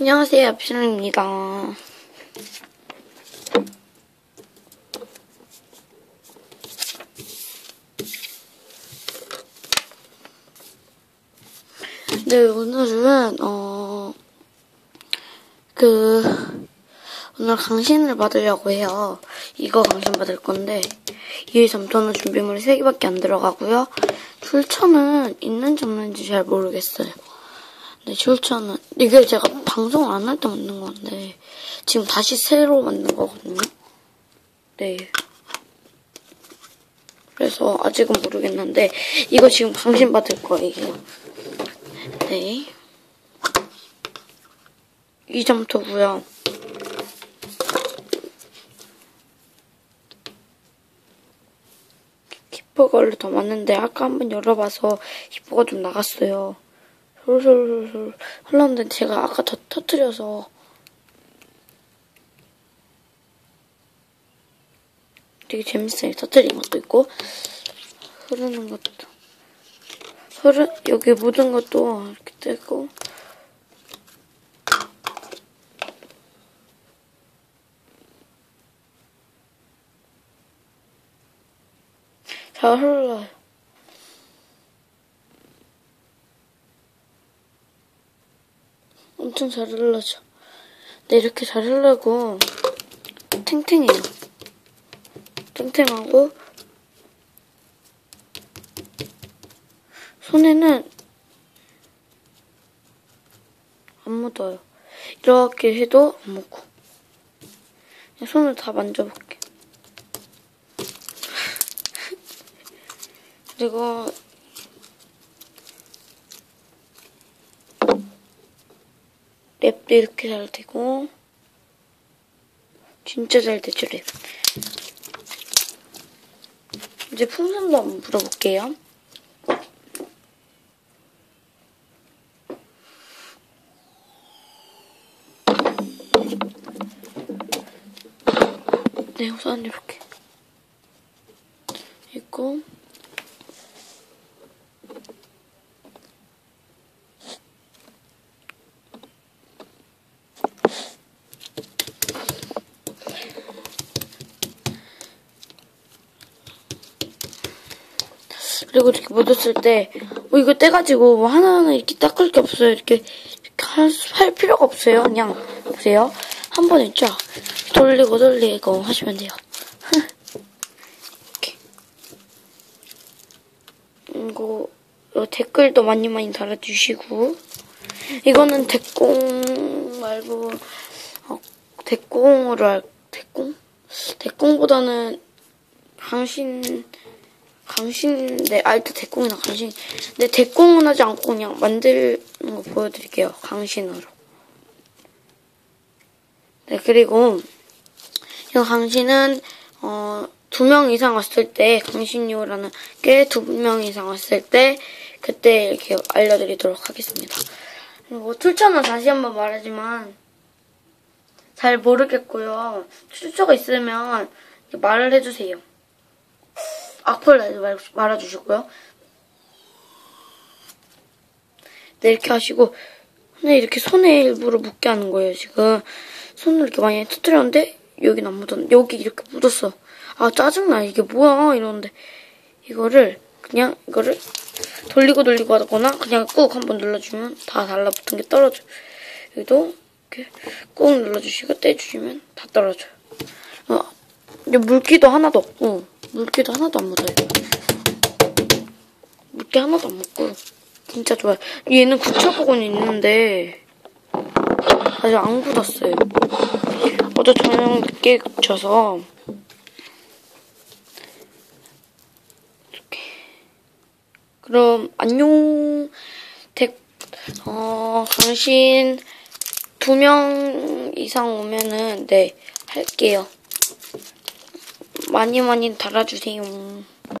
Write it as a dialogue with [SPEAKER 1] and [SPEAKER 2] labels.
[SPEAKER 1] 안녕하세요, 앱실입니다. 네, 오늘은, 어, 그, 오늘 강신을 받으려고 해요. 이거 강신 받을 건데, 2, 3토는 준비물이 3개밖에 안 들어가고요. 출처는 있는지 없는지 잘 모르겠어요. 네, 출처는, 이게 제가 방송을 안 할 때 만든 건데, 지금 다시 새로 만든 거거든요. 네. 그래서 아직은 모르겠는데, 이거 지금 강신 받을 거예요. 네. 2점토고요. 히퍼가 원래 더 많은데 아까 한번 열어봐서 히퍼가 좀 나갔어요. 솔솔솔솔 흘렀는데 제가 아까 더 터뜨려서 되게 재밌어요. 터뜨린 것도 있고 흐르는 것도 흐르 여기 묻은 것도 이렇게 떼고 잘 흘러요. 엄청 잘 흘러져. 네, 이렇게 잘 흘러고 탱탱해요. 탱탱하고 손에는 안 묻어요. 이렇게 해도 안 묻고. 손을 다 만져볼게. 그리고 랩도 이렇게 잘 되고 진짜 잘 되죠 랩. 이제 풍선도 한번 불어볼게요. 네, 우선 이렇게 있고 그리고 이렇게 묻었을 때, 뭐 이거 떼가지고 뭐 하나하나 이렇게 닦을 게 없어요. 이렇게, 이렇게 할, 할 필요가 없어요. 그냥, 보세요. 한 번에 쫙 돌리고 돌리고 하시면 돼요. 이렇게. 이거, 이거 댓글도 많이 많이 달아주시고, 이거는 대꽁 말고, 어, 대꽁으로 할, 대꽁? 대꽁보다는 강신, 강신, 네, 알트 대꽁이나 강신. 근데 대꽁은 하지 않고 그냥 만드는 거 보여드릴게요. 강신으로. 네, 그리고 이 강신은, 어, 두 명 이상 왔을 때, 강신요라는 게 두 명 이상 왔을 때, 그때 이렇게 알려드리도록 하겠습니다. 그리고 출처는 다시 한번 말하지만, 잘 모르겠고요. 출처가 있으면 말을 해주세요. 악플 말, 말아주시고요. 네, 이렇게 하시고, 근데 이렇게 손에 일부러 묻게 하는 거예요, 지금. 손을 이렇게 많이 터뜨렸는데, 여긴 안 묻었는데, 여기 이렇게 묻었어. 아, 짜증나. 이게 뭐야. 이러는데, 이거를, 그냥, 이거를 돌리고 돌리고 하거나, 그냥 꾹 한번 눌러주면 다 달라붙은 게 떨어져요. 여기도, 이렇게 꾹 눌러주시고, 떼주시면 다 떨어져요. 어, 물기도 하나도 없고, 물기도 하나도 안 묻어요. 물기 하나도 안 묻고, 진짜 좋아요. 얘는 굳혀보고는 있는데, 아직 안 굳었어요. 어제 저녁 늦게 이렇게. 그럼, 안녕. 덱, 어, 당신 두 명 이상 오면은, 네, 할게요. 많이 많이 달아주세요.